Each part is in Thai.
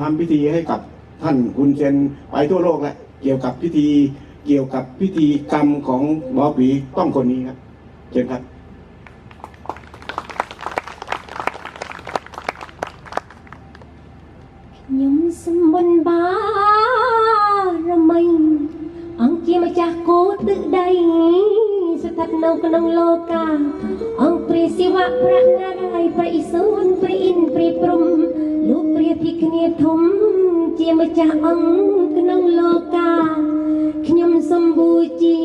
ทำพิธีให้กับท่านคุณเซนไปทั่วโลกแหละเกี่ยวกับพิธีเกี่ยวกับพิธีกรรมของหมอผีต้องคนนี้ครับเชิญครับยมสมบนบารมีอังกีมาจากโกตึกใด ស្ថិតនៅក្នុងលោកាអង្គព្រះសិវៈព្រះនារាយណ៍ព្រះឥសូនព្រះឥន្ទព្រះព្រហ្មលោកព្រះភិក្ខុធំ ជាម្ចាស់អង្គក្នុងលោកាខ្ញុំសូមបូជា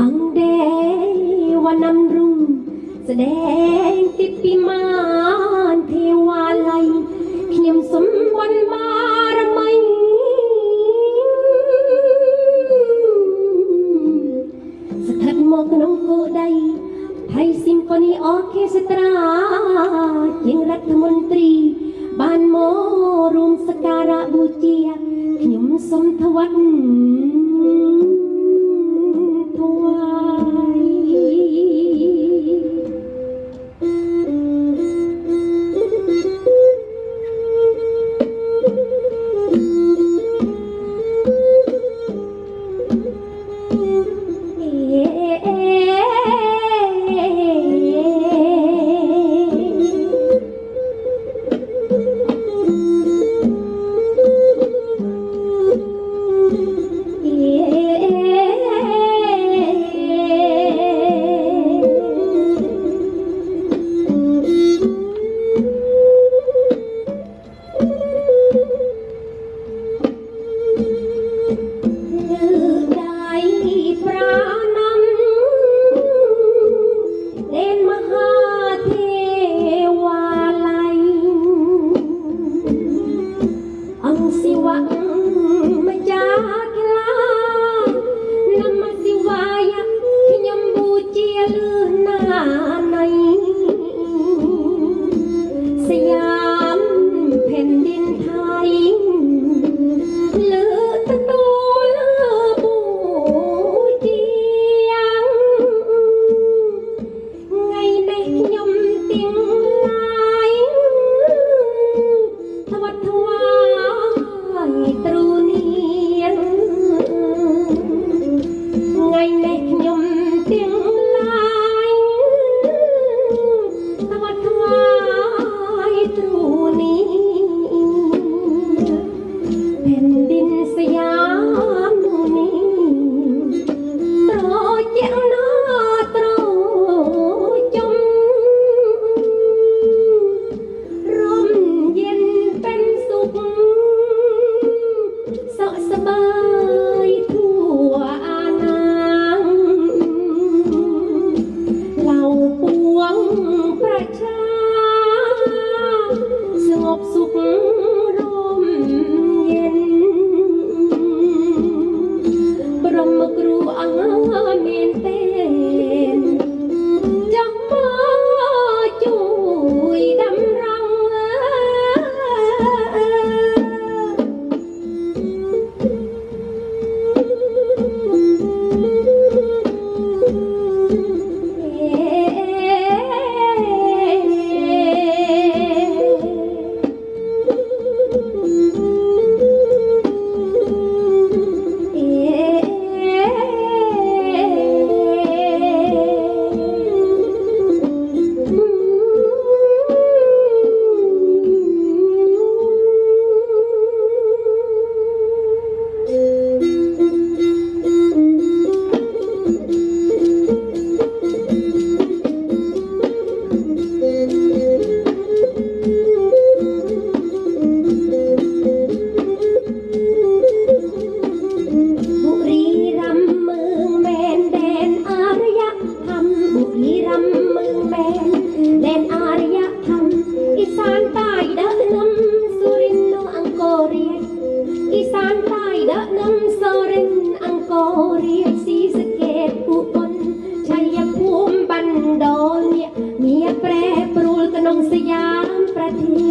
អង្គទេវនំរុងស្ដែងពីពីមាន ឋិតមកក្នុងគូដីហើយស៊ីមប៉ូនីអូខេស្ត្រាជាងរដ្ឋមន្ត្រី បានមករួមសក្ការៈបូជាខ្ញុំសូមថ្វាយา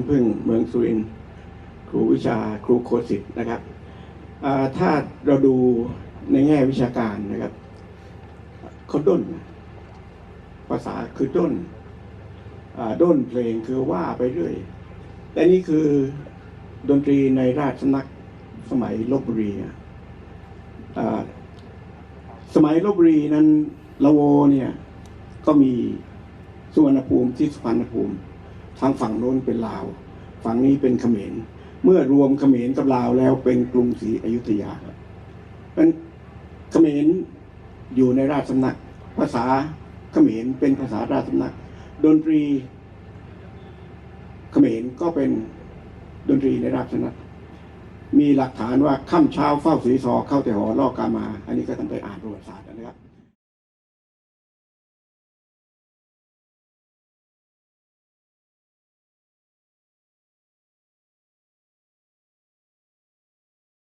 ำพึ่งเมืองสุรินทร์ครูวิชาครูโคสิตนะครับถ้าเราดูในแง่วิชาการนะครับเขาด้น ภาษาคือด้นด้นเพลงคือว่าไปเรื่อย แต่นี่คือดนตรีในราชสำนักสมัยลบบุรีสมัยลบบุรีนั้นละโวเนี่ยก็มีสุวรรณภูมิที่สุพรรณภูมิ ทางฝั่งโน้นเป็นลาว ฝั่งนี้เป็นเขมร เมื่อรวมเขมรกับลาวแล้วเป็นกรุงศรีอยุธยาครับเป็นเขมรอยู่ในราชสำนัก ภาษาเขมรเป็นภาษาราชสำนัก ดนตรีเขมรก็เป็นดนตรีในราชสำนัก มีหลักฐานว่าค่ำเช้าเฝ้าสีซอเข้าแต่หอลอกกามา อันนี้ก็ต้องไปอ่านประวัติศาสตร์นะครับ